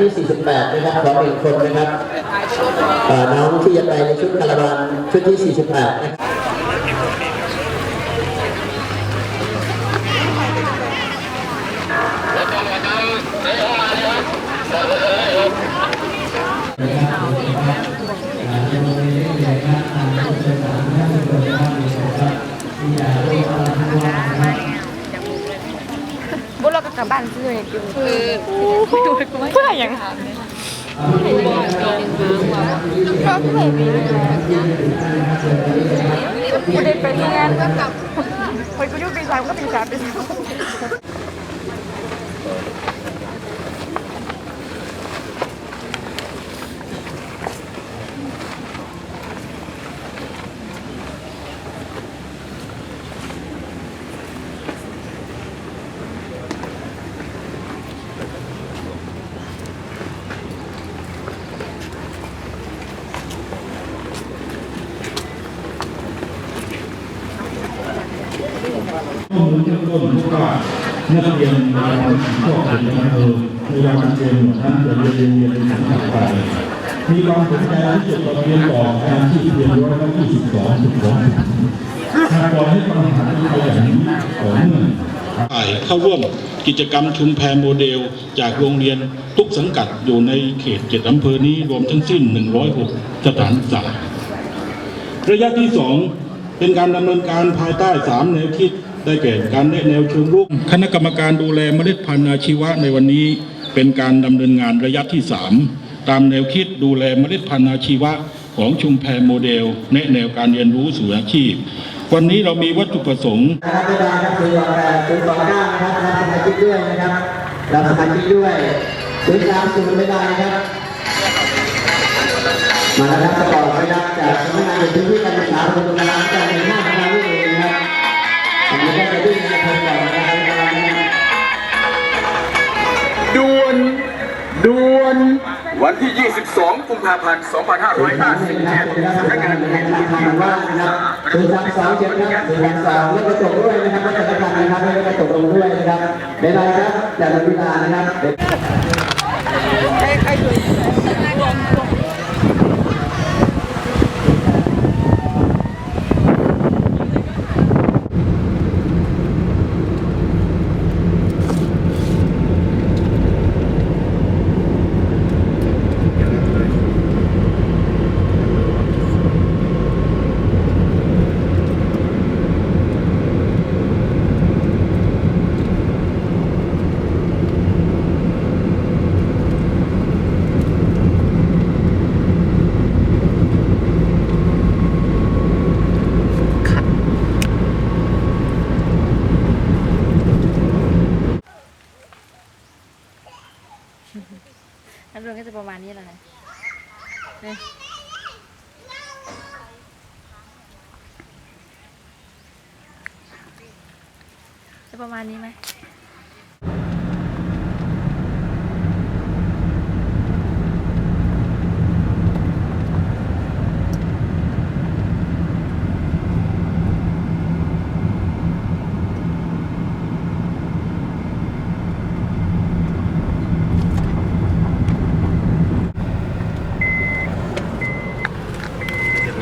ที่ 48 นะครับขอหนึ่งคนนะครับน้องที่จะไปในชุดคาราวานชุดที่ 48 นะครับเกลับบ้านซื้อเลยกินคือเพื่ออย่างก็เพื่อมีกูได้ไปที่งานก็กลับคนกูยุ่งปีสามก็ปีสามปีสาม ต้นพบว่านักเรียนในวันที่ก็เป็นเภอในวันเรียนนั้นจะเรียนเรียนเรียนในสังกัดไปมีความสนใจที่จะต่อเรียนต่อการที่เรียนร้อยละยี่สิบสองจุดสองหากปล่อยให้ปัญหาที่เขาอย่างนี้ต่อเนื่องฝ่ายเข้าร่วมกิจกรรมชุมแพโมเดล จากโรงเรียนทุกสังกัดอยู่ในเขตเจ็ดอำเภอนี้รวมทั้งสิ้น 106 สถานศึกษาระยะที่ 2 เป็นการดำเนินการภายใต้ 3 แนวคิด ได้แก่การแนะแนวเชิงรุกคณะกรรมการดูแลเมล็ดพันธุ์อาชีวะในวันนี้ เป็นการดำเนินงานระยะที่ 3 ตามแนวคิดดูแลเมล็ดพันธุ์อาชีวะของชุมแพโมเดลแนะแนวการเรียนรู้สู่อาชีพ วันนี้เรามีวัตถุประสงค์นะครับไม่ได้ครับคือแปดคือสองเก้านะครับรับสมาชิกด้วยนะครับรับสมาชิกด้วยซื้อตามสูตรไม่ได้นะครับมาแล้วครับประกอบไปรับจากสำนักงานเขตพื้นที่การศึกษาประถมศึกษาจากในห้างคณะวิท วันที่ 22 กุมภาพันธ์ 2557สำนักงานเขตพื้นที่การศึกษาคือทางสองเจ็ดครับคือทางสองแล้วกระจกด้วยนะครับแล้วกระจกนะครับแล้วกระจกลงด้วยนะครับเดี๋ยวเรครับจาลืมเวลานะครับเดี๋ยว แล้วรวมก็จะประมาณนี้แหละนะเนี่ยจะประ มาณนี้ไหม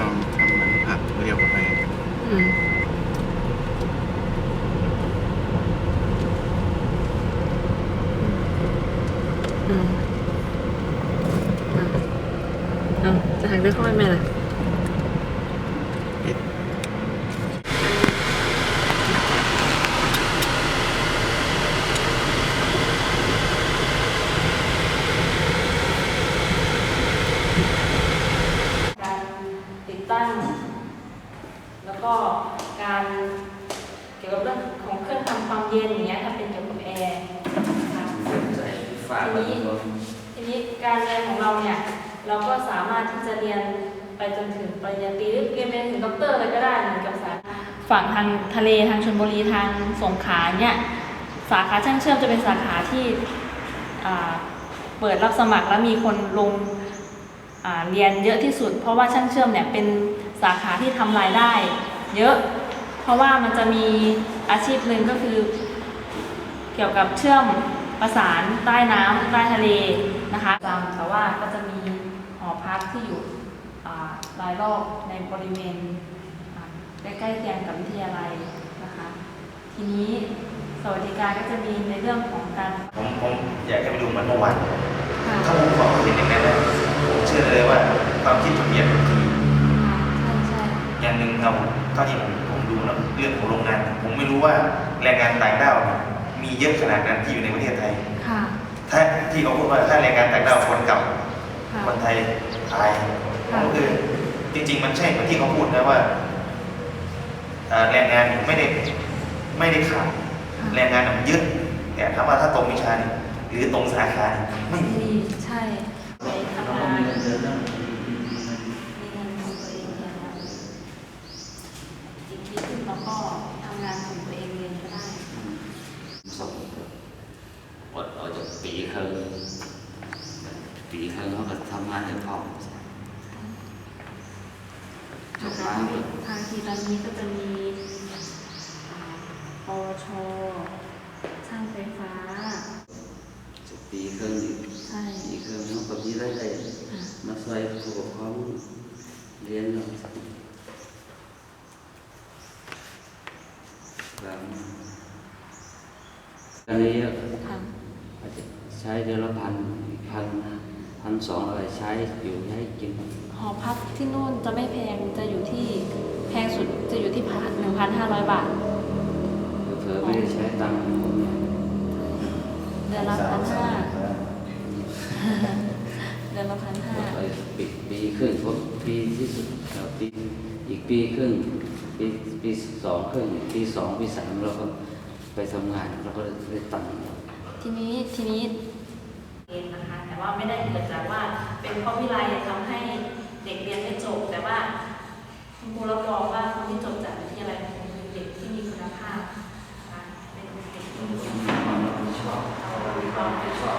ลองทำเหมือนผักเรียวกับไป อืมอืมเอาจะหักด้วยข้อไหมล่ะ การติดตั้ง แล้วก็การเกี่ยวกับเรื่องของเครื่องทำความเย็นอย่างเงี้ยถ้าเป็นเกี่ยวกับแอร์นะคะทีนี้ทีนี้การเรียนของเราเนี่ยเราก็สามารถที่จะเรียนไปจนถึงปริญญาตรีหรือเรียนไปถึงด็อกเตอร์เลยก็ได้เหมือนกับสายฝั่งทางทะเลทางชลบุรีทางสงขลาเนี่ยสาขาช่างเชื่อมจะเป็นสาขาที่อ่าเปิดรับสมัครแล้วมีคนลงอ่าเรียนเยอะที่สุด เพราะว่าช่างเชื่อมเนี่ยเป็นสาขาที่ทำรายได้ เยอะ เพราะว่ามันจะมีอาชีพหนึ่งก็คือ เกี่ยวกับเชื่อมประสานใต้น้ำใต้ทะเลนะคะจำแต่ว่าก็จะมีหอพักที่อยู่อ่ารายรอบในบริเวณอ่าใกล้ๆเคียงกับวิทยาลัยนะคะ ทีนี้สวัสดิการก็จะมีในเรื่องของการผมผมอยากให้ไปดูเหมือนเมื่อวานค่ะถ้าผมบอกเห็นอย่างนั้นนะผมเชื่อเลยว่าความคิดมันเปลี่ยนทันที ใช่ใช่ อย่างหนึ่ง เราเท่าที่ผมผมดูแล้วเรื่องของโรงงาน ผมไม่รู้ว่าแรงงานต่างด้าวเนี่ยมีเยอะขนาดนั้นที่อยู่ในประเทศไทย ค่ะ ถ้าที่เขาพูดว่าถ้าแรงงานต่างด้าวคนกลับค่ะ คนไทยตายก็คือจริง ๆ มันใช่เหมือนที่เขาพูดนะว่าเอ่อแรงงานเนี่ยไม่ได้ไม่ได้ขาดแรงงานเนี่ยมันเยอะแต่ถ้าว่าถ้าตรงวิชาเนี่ยหรือตรงสาขาเนี่ยไม่มีดีใช่ไปทำงานมีเงินของตัวเองเรียนแล้วอีกทีขึ้นเราก็ทำงานของตัวเองเรียนก็ได้ ส่งอดออกจากปีครึ่ง ปีครึ่งเขาก็ทำงานในห้องจบทามางเปิดทางทีตอนนี้ก็จะมีปวชช่างไฟฟ้าจบปีเครึ่องอีกใช่ปีเครึ่องเขาก็มีรายได้เลยมาช่วยผู้ปกครองเรียนเราครับอันนี้อาจจะใช้เดือนละพัน สองอะไรใช้อยู่ให้กินหอพักที่นู่นจะไม่แพงจะอยู่ที่แพงสุดจะอยู่ที่พันหนึ่งพันห้าร้อยบาทเผื่อไม่ได้ใช้ตังค์ผมเนี่ยเดือนละพันห้าเดือนละพันห้าไปปีปีครึ่งครบปีที่สุดแล้วปีอีกปีครึ่งปีปีสองครึ่งปีสองปีสามเราก็ไปทำงานเราก็ได้ตังค์ทีนี้ทีนี้เรีย นนะคะ แต่ว่าไม่ได้เกิดจากว่าเป็นเพราะวิไลทำให้เด็กเรียนไม่จบ แต่ว่าคุณครูรับรองว่าคนที่จบจากวิทยาลัยเป็นเด็กที่มีคุณภาพนะคะเป็นเด็กที่มีมีความรับผิดชอบความรับผิดชอบ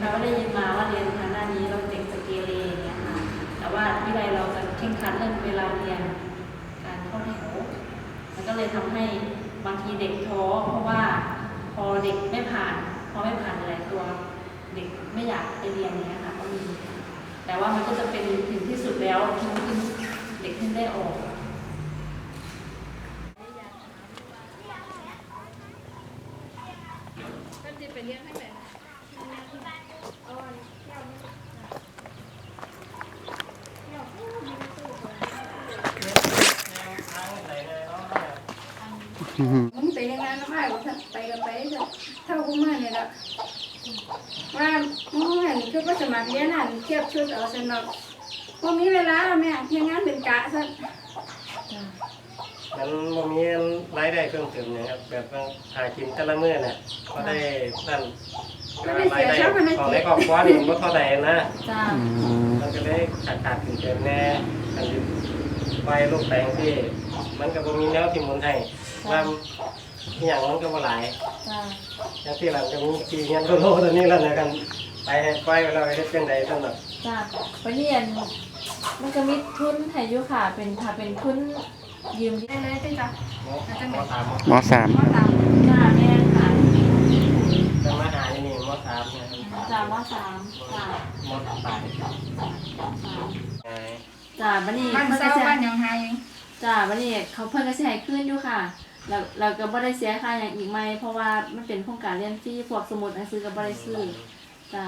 เราได้ยินมาว่าเรียนทางด้านนี้เราเด็กจะเกเรอย่างเงี้ยค่ะแต่ว่าวิไลเราจะเคร่งครัดเรื่องเวลาเรียนการเข้าแถวมันก็เลยทำให้บางทีเด็กท้อเพราะว่าพอเด็กไม่ผ่าน พอไม่ผ่านหลายตัวเด็กไม่อยากไปเรียนเงี้ยค่ะก็มีแต่ว่ามันก็จะเป็นถึงที่สุดแล้วที่เด็กที่ได้ออกมึงไปยังไง ไปกันไปเถอะเท่ากูมาเนี่ยละว่ามึงเห็นคือว่าสมัครเรียนอะเทียบชุดเอาสนุกว่ามีเวลาแล้วแม่เพียงงานเป็นกะซะมันบ่มีรายได้เพิ่มเติมเนี่ยครับแบบว่าหากินแต่ละมื้อน่ะก็ได้นั่นรายได้ของในครอบครัวนี่บ่เท่าใดนะจ้ามันก็เลยขาดขาดเกินๆแน่อันนี้ไปลูกแปลงที่ มันก็บ่มีแนวที่หมุนให้ว่า อหย่างมันก็บ่หลายจ้าอย่างที่หลังก็มีกี่เงินโลโลตัวนี้แล้วนะกันไปให้ไปเราเฮ็ดจังได๋ซั่นน่ะจ้าไปเรียนมันก็มีทุนให้อยู่ค่ะ เป็นค่ะเป็นทุนยืมได้เลยจ้ะหมอหมอถามมสามมาตามจ้าแม่ค่ะจะมาหาอยู่นี่หมอถามเนี่ยจ้าว่าสามจ้าหมอตายสามไงจ้าบันนี้บ้านเพิ่นเศร้าก็จะบ้านยังไงจ้าบันนี้เขาเพิ่นก็สิให้ขึ้นอยู่ค่ะ เราเราก็บ่ได้เสียค่าอย่างอีกไหมเพราะว่ามันเป็นโครงการเรียนฟรีพวกสมุดหนังสือก็บ่ได้ซื้อจ้า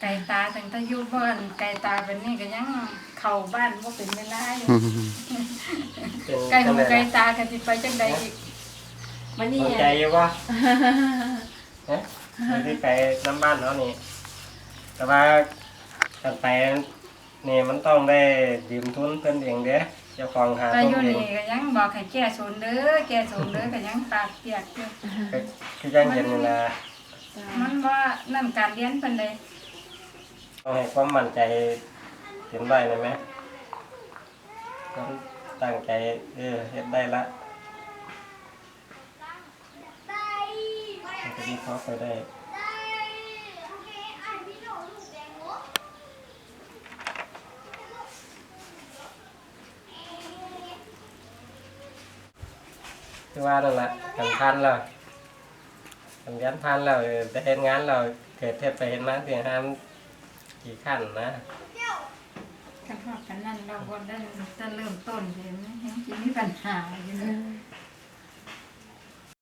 ไก่ตาตั้งแต่อยู่บ้านไก่ตาเป็นนี่ก็ยังเข้าบ้านว่าเป็นเวลาอยู่เป็นไก่หูจังไก่ได๋ตากันสิไปจังใดอีกบันนี้สนใจอยู่บ่ฮะไม่ได้ไปน้ำบ้านเนาะนี่ แต่ว่าการไปนี่มันต้องได้ยืมทุนเพิ่นเองเด้ เจ้าของหาไปทุอยู่นเอนี่งก็ยังบอกให้แก้ศูนย์เด้อแก้ศูนย์เด้อก็ยังปากเปียกอยู่ก็คือยังเห็นนี่นะจ้ามันว่านั่นการเรียนเป็นเลยต้องให้ความมั่นใจเห็นได้เลยไหมต้องตั้งใจเออเฮ็ดได้ละมันจะมีเขาไปได้ คือว่านั่นแหละสำคัญเราสำคัญพันเราได้เห็นงานเราเกิดเทพไปเห็นมาเพียงห้ามกี่ขั้นนะกันพอกันนั่นเราก็ได้จะเริ่มต้นเลยไหมยังมีปัญหาอยู่เลย